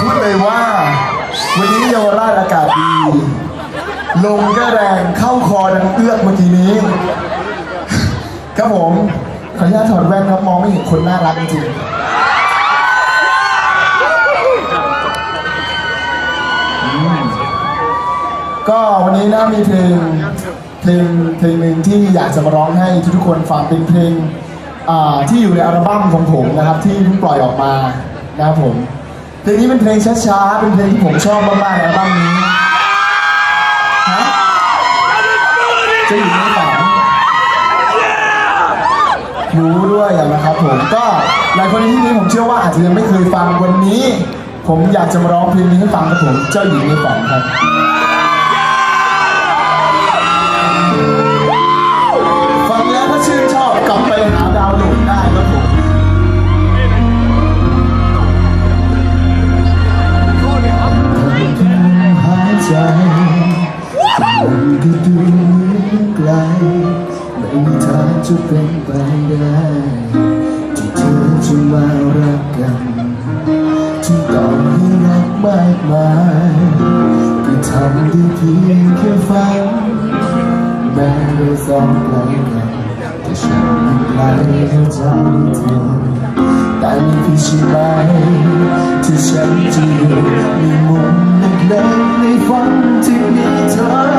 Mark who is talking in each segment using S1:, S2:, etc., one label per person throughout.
S1: พูดเลยว่า วันนี้เยาวราชอากาศดี ลมก็แรงเข้าคอดังเอื้อกเมื่อกี้นี้ ครับผม ขออนุญาตถอดแว่นครับมองไม่เห็นคนน่ารักจริงก็วันนี้นะมีเพลงเพลงเพลงหนึ่งที่อยากจะมาร้องให้ทุกๆคนฟังเป็นเพลงที่อยู่ในอัลบั้มของผมนะครับ ที่เพิ่งปล่อยออกมานะครับผม ลงนี้เป็นเพลงช้าๆ เป็นเพลงที่ผมชอบมากๆในอัลบั้มนี้ฮะจะอยู่ในฝันรู้ด้วยนะครับผมก็หลายคนในที่นี้ผมเชื่อว่าอาจจะยังไม่เคยฟังวันนี้ ผมอยากจะมาร้องเพลงนี้ให้ฟังครับผมเจ้าหญิงในฝันครับ จะเป็นไปได้ ที่เธอจะมารักกันที่ต้องให้รักมากมายก็ทำได้เพียงแค่ฝันแม้เราสองไกลกันแต่ฉันไม่ไกลเข้าใจเธอแต่นี่คือใช่ไหมที่ฉันจะอยู่ในมุมเล็กๆในฝันที่มีเธอ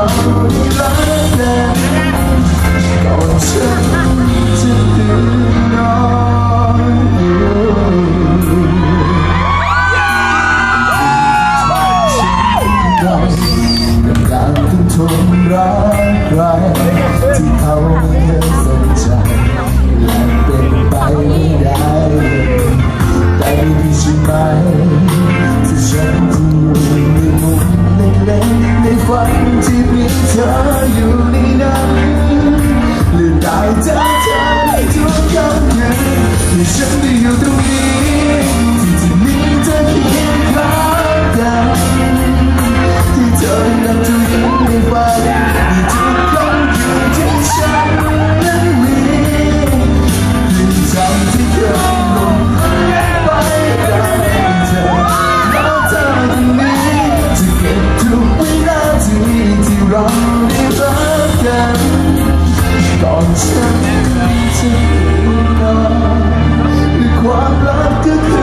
S1: อ ที่มีเธออยู่ในนั้นเลือนได้ากเธ ฉันก่อนฉันจะไปนอนความรักก็คือ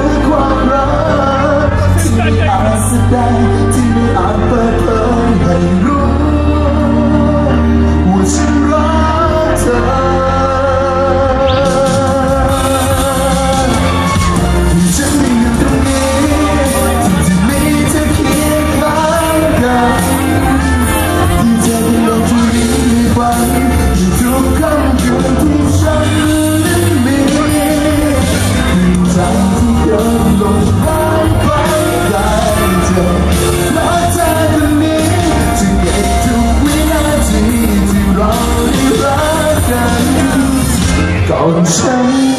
S1: 我想